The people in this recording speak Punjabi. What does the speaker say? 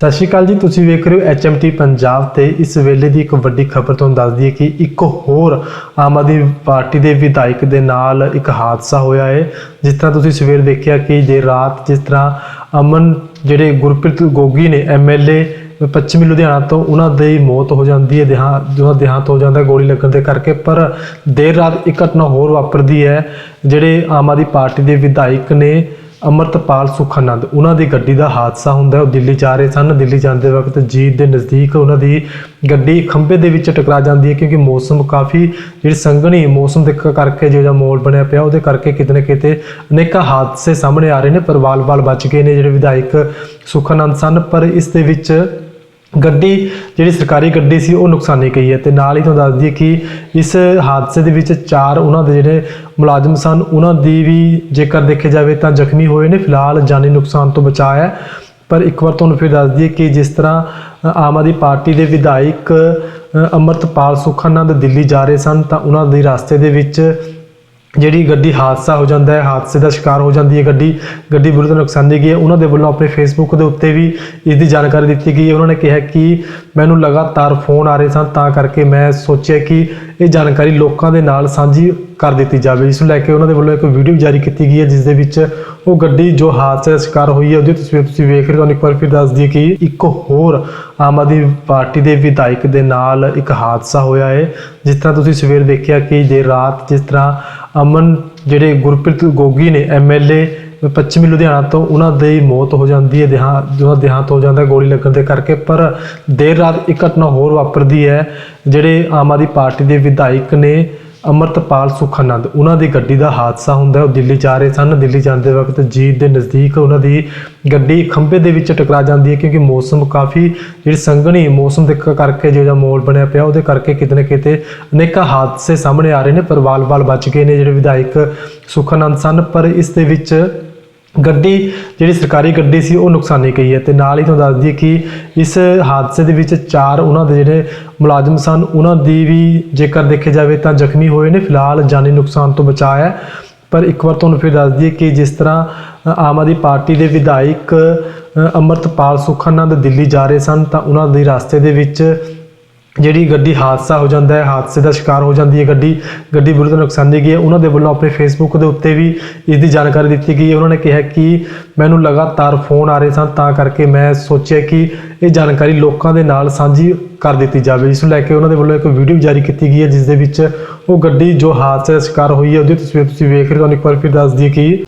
ਸਤਿ ਸ਼੍ਰੀ ਅਕਾਲ ਜੀ, ਤੁਸੀਂ ਵੇਖ ਰਹੇ ਹੋ HMT ਪੰਜਾਬ ਤੇ ਇਸ ਵੇਲੇ ਦੀ ਇੱਕ ਵੱਡੀ ਖਬਰ ਤੁਹਾਨੂੰ ਦੱਸਦੀ ਹੈ ਕਿ ਇੱਕ ਹੋਰ ਆਮ ਆਦਮੀ ਪਾਰਟੀ ਦੇ ਵਿਧਾਇਕ ਦੇ ਨਾਲ ਇੱਕ ਹਾਦਸਾ ਹੋਇਆ ਹੈ। ਜਿਸ ਤਰ੍ਹਾਂ ਤੁਸੀਂ ਸਵੇਰ ਦੇਖਿਆ ਕਿ ਜੇ ਰਾਤ ਜਿਸ ਤਰ੍ਹਾਂ ਅਮਨ, ਜਿਹੜੇ ਗੁਰਪ੍ਰੀਤ ਗੋਗੀ ਨੇ ਐਮਐਲਏ ਪੱਛਮੀ ਲੁਧਿਆਣਾ ਤੋਂ, ਉਹਨਾਂ ਦੀ ਮੌਤ ਹੋ ਜਾਂਦੀ ਹੈ ਦੇਹਾਂਤ ਉਹਨਾਂ ਦੇਹਾਂਤ ਹੋ ਜਾਂਦਾ, ਗੋਲੀ ਲੱਗਣ ਦੇ ਕਰਕੇ। ਪਰ ਦੇਰ ਰਾਤ ਇੱਕ ਘਟਨਾ ਹੋਰ ਵਾਪਰਦੀ ਹੈ, ਜਿਹੜੇ ਆਮ ਆਦਮੀ ਪਾਰਟੀ ਦੇ ਵਿਧਾਇਕ ਨੇ ਅਮਰਤਪਾਲ ਸੁਖਾਨੰਦ। ਉਹਨਾਂ ਦੀ ਗੱਡੀ ਦਾ ਹਾਦਸਾ ਹੁੰਦਾ ਉਹ ਦਿੱਲੀ ਜਾ ਰਹੇ ਸਨ। ਦਿੱਲੀ ਜਾਂਦੇ ਵਕਤ ਜੀਤ ਦੇ ਨਜ਼ਦੀਕ ਉਹਨਾਂ ਦੀ ਗੱਡੀ ਖੰਭੇ ਦੇ ਵਿੱਚ ਟਕਰਾ ਜਾਂਦੀ ਹੈ ਕਿਉਂਕਿ ਮੌਸਮ ਕਾਫੀ ਜਿਹੜੀ ਸੰਘਣੀ ਮੌਸਮ ਦੇ ਕ- ਕਰਕੇ ਜਿਹੜਾ ਮੋਲ ਬਣਿਆ ਪਿਆ, ਉਹਦੇ ਕਰਕੇ ਕਿਤੇ ਨਾ ਕਿਤੇ ਅਨੇਕਾਂ ਹਾਦਸੇ ਸਾਹਮਣੇ ਆ ਰਹੇ ਨੇ, ਪਰ ਵਾਲ-ਵਾਲ ਬਚ ਗਏ ਨੇ ਜਿਹੜੇ ਵਿਧਾਇਕ ਸੁਖਾਨੰਦ ਸਨ। ਪਰ ਇਸ ਦੇ ਵਿੱਚ ਗੱਡੀ ਜਿਹੜੀ ਸਰਕਾਰੀ ਗੱਡੀ ਸੀ ਉਹ ਨੁਕਸਾਨੀ ਗਈ ਹੈ ਤੇ ਨਾਲ ਹੀ ਤੁਹਾਨੂੰ ਦੱਸ ਦਈਏ ਕਿ ਇਸ ਹਾਦਸੇ ਦੇ ਵਿੱਚ ਚਾਰ ਉਹਨਾਂ ਦੇ ਜਿਹੜੇ ਮੁਲਾਜ਼ਮ ਸਨ ਉਹਨਾਂ ਦੀ ਵੀ ਜੇਕਰ ਦੇਖਿਆ ਜਾਵੇ ਤਾਂ ਜ਼ਖਮੀ ਹੋਏ ਨੇ ਫਿਲਹਾਲ ਜਾਨੀ ਨੁਕਸਾਨ ਤੋਂ ਬਚਾ ਹੈ। ਪਰ ਇੱਕ ਵਾਰ ਤੁਹਾਨੂੰ ਫਿਰ ਦੱਸ ਦਈਏ ਕਿ ਜਿਸ ਤਰ੍ਹਾਂ ਆਮ ਆਦਮੀ ਪਾਰਟੀ ਦੇ ਵਿਧਾਇਕ ਅ, ਅਮਰਤਪਾਲ ਸੁਖਾਨੰਦ ਦਿੱਲੀ ਜਾ ਰਹੇ ਸਨ ਤਾਂ ਉਹਨਾਂ ਦੇ ਰਸਤੇ ਦੇ ਵਿੱਚ ਜਿਹੜੀ ਗੱਡੀ ਹਾਦਸਾ ਹੋ ਜਾਂਦਾ ਹੈ, ਹਾਦਸੇ ਦਾ ਸ਼ਿਕਾਰ ਹੋ ਜਾਂਦੀ ਹੈ ਗੱਡੀ ਗੱਡੀ ਬੁਰੀ ਤਰ੍ਹਾਂ ਨੁਕਸਾਨੀ ਗਈ ਹੈ। ਉਹਨਾਂ ਦੇ ਵੱਲੋਂ ਆਪਣੇ ਫੇਸਬੁੱਕ ਦੇ ਉੱਤੇ ਵੀ ਇਸ ਦੀ ਜਾਣਕਾਰੀ ਦਿੱਤੀ ਗਈ ਹੈ। ਉਹਨਾਂ ਨੇ ਕਿਹਾ ਕਿ ਮੈਨੂੰ ਲਗਾਤਾਰ ਫੋਨ ਆ ਰਹੇ ਸਨ, ਤਾਂ ਕਰਕੇ ਮੈਂ ਸੋਚਿਆ ਕਿ ਇਹ ਜਾਣਕਾਰੀ ਲੋਕਾਂ ਦੇ ਨਾਲ ਸਾਂਝੀ ਕਰ ਦਿੱਤੀ ਜਾਵੇ ਇਸ ਨੂੰ ਲੈ ਕੇ ਉਹਨਾਂ ਦੇ ਵੱਲੋਂ ਇੱਕ ਵੀਡੀਓ ਜਾਰੀ ਕੀਤੀ ਗਈ ਹੈ, ਜਿਸ ਦੇ ਵਿੱਚ ਉਹ ਗੱਡੀ ਜੋ ਹਾਦਸੇ ਦਾ ਸ਼ਿਕਾਰ ਹੋਈ ਹੈ, ਉਹਦੀ ਤਸਵੀਰ ਤੁਸੀਂ ਵੇਖ ਰਹੇ ਹੋ। ਤੁਹਾਨੂੰ ਇੱਕ ਵਾਰ ਫਿਰ ਦੱਸ ਦਈਏ ਕਿ ਇੱਕ ਹੋਰ ਆਮ ਆਦਮੀ ਪਾਰਟੀ ਦੇ ਵਿਧਾਇਕ ਦੇ ਨਾਲ ਇੱਕ ਹਾਦਸਾ ਹੋਇਆ ਹੈ। ਜਿਸ ਤਰ੍ਹਾਂ ਤੁਸੀਂ ਸਵੇਰ ਦੇਖਿਆ ਕਿ ਜੇ ਰਾਤ ਜਿਸ ਤਰ੍ਹਾਂ ਅਮਨ, ਜਿਹੜੇ ਗੁਰਪ੍ਰੀਤ ਗੋਗੀ ਨੇ ਐਮਐਲਏ ਪੱਛਮੀ ਲੁਧਿਆਣਾ ਤੋਂ ਉਹਨਾਂ ਦੀ ਮੌਤ ਹੋ ਜਾਂਦੀ ਹੈ ਦੇਹਾਂਤ ਉਹਨਾਂ ਦੇਹਾਂਤ ਹੋ ਜਾਂਦਾ ਗੋਲੀ ਲੱਗਣ ਦੇ ਕਰਕੇ, ਪਰ ਦੇਰ ਰਾਤ ਇੱਕ ਘਟਨਾ ਹੋਰ ਵਾਪਰਦੀ ਹੈ, ਜਿਹੜੇ ਆਮ ਆਦਮੀ ਪਾਰਟੀ ਦੇ ਵਿਧਾਇਕ ਨੇ ਅਮਰਤਪਾਲ ਸੁਖਾਨੰਦ, ਉਹਨਾਂ ਦੀ ਗੱਡੀ ਦਾ ਹਾਦਸਾ ਹੁੰਦਾ ਉਹ ਦਿੱਲੀ ਜਾ ਰਹੇ ਸਨ, ਦਿੱਲੀ ਜਾਂਦੇ ਵਕਤ ਜੀਤ ਦੇ ਨਜ਼ਦੀਕ ਉਹਨਾਂ ਦੀ ਗੱਡੀ ਖੰਭੇ ਦੇ ਵਿੱਚ ਟਕਰਾ ਜਾਂਦੀ ਹੈ, ਕਿਉਂਕਿ ਮੌਸਮ ਕਾਫੀ, ਜਿਹੜੀ ਸੰਘਣੀ ਮੌਸਮ ਦੇ ਕ- ਕਰਕੇ ਜਿਹੜਾ ਮੋਲ ਬਣਿਆ ਪਿਆ, ਉਹਦੇ ਕਰਕੇ ਕਿਤੇ ਨਾ ਕਿਤੇ ਅਨੇਕਾਂ ਹਾਦਸੇ ਸਾਹਮਣੇ ਆ ਰਹੇ ਨੇ, ਪਰ ਵਾਲ-ਵਾਲ ਬਚ ਗਏ ਨੇ ਜਿਹੜੇ ਵਿਧਾਇਕ ਸੁਖਾਨੰਦ ਸਨ, ਪਰ ਇਸ ਦੇ ਵਿੱਚ ਗੱਡੀ ਜਿਹੜੀ ਸਰਕਾਰੀ ਗੱਡੀ ਸੀ ਉਹ ਨੁਕਸਾਨੀ ਗਈ ਹੈ ਤੇ ਨਾਲ ਹੀ ਤੁਹਾਨੂੰ ਦੱਸ ਦਈਏ ਕਿ ਇਸ ਹਾਦਸੇ ਦੇ ਵਿੱਚ ਚਾਰ ਉਹਨਾਂ ਦੇ ਜਿਹੜੇ ਮੁਲਾਜ਼ਮ ਸਨ ਉਹਨਾਂ ਦੀ ਵੀ ਜੇਕਰ ਦੇਖਿਆ ਜਾਵੇ ਤਾਂ ਜ਼ਖਮੀ ਹੋਏ ਨੇ ਫਿਲਹਾਲ ਜਾਨੀ ਨੁਕਸਾਨ ਤੋਂ ਬਚਾ ਹੈ। ਪਰ ਇੱਕ ਵਾਰ ਤੁਹਾਨੂੰ ਫਿਰ ਦੱਸ ਦਈਏ ਕਿ ਜਿਸ ਤਰ੍ਹਾਂ ਆਮ ਆਦਮੀ ਪਾਰਟੀ ਦੇ ਵਿਧਾਇਕ ਅ, ਅਮਰਤਪਾਲ ਸੁਖਾਨੰਦ ਦਿੱਲੀ ਜਾ ਰਹੇ ਸਨ ਤਾਂ ਉਹਨਾਂ ਦੇ ਰਸਤੇ ਦੇ ਵਿੱਚ ਜਿਹੜੀ ਗੱਡੀ ਹਾਦਸਾ ਹੋ ਜਾਂਦਾ ਹੈ, ਹਾਦਸੇ ਦਾ ਸ਼ਿਕਾਰ ਹੋ ਜਾਂਦੀ ਹੈ ਗੱਡੀ ਗੱਡੀ ਬੁਰੀ ਤਰ੍ਹਾਂ ਨੁਕਸਾਨੀ ਗਈ ਹੈ। ਉਹਨਾਂ ਦੇ ਵੱਲੋਂ ਆਪਣੇ ਫੇਸਬੁੱਕ ਦੇ ਉੱਤੇ ਵੀ ਇਸ ਦੀ ਜਾਣਕਾਰੀ ਦਿੱਤੀ ਗਈ ਹੈ। ਉਹਨਾਂ ਨੇ ਕਿਹਾ ਕਿ ਮੈਨੂੰ ਲਗਾਤਾਰ ਫੋਨ ਆ ਰਹੇ ਸਨ, ਤਾਂ ਕਰਕੇ ਮੈਂ ਸੋਚਿਆ ਕਿ ਇਹ ਜਾਣਕਾਰੀ ਲੋਕਾਂ ਦੇ ਨਾਲ ਸਾਂਝੀ ਕਰ ਦਿੱਤੀ ਜਾਵੇ। ਇਸ ਨੂੰ ਲੈ ਕੇ ਉਹਨਾਂ ਦੇ ਵੱਲੋਂ ਇੱਕ ਵੀਡੀਓ ਜਾਰੀ ਕੀਤੀ ਗਈ ਹੈ, ਜਿਸ ਦੇ ਵਿੱਚ ਉਹ ਗੱਡੀ ਜੋ ਹਾਦਸੇ ਦਾ ਸ਼ਿਕਾਰ ਹੋਈ ਹੈ, ਉਹਦੀ ਤਸਵੀਰ ਤੁਸੀਂ ਵੇਖ ਰਹੇ ਹੋ। ਤੁਹਾਨੂੰ ਇੱਕ ਵਾਰ ਫਿਰ ਦੱਸ ਦਈਏ ਕਿ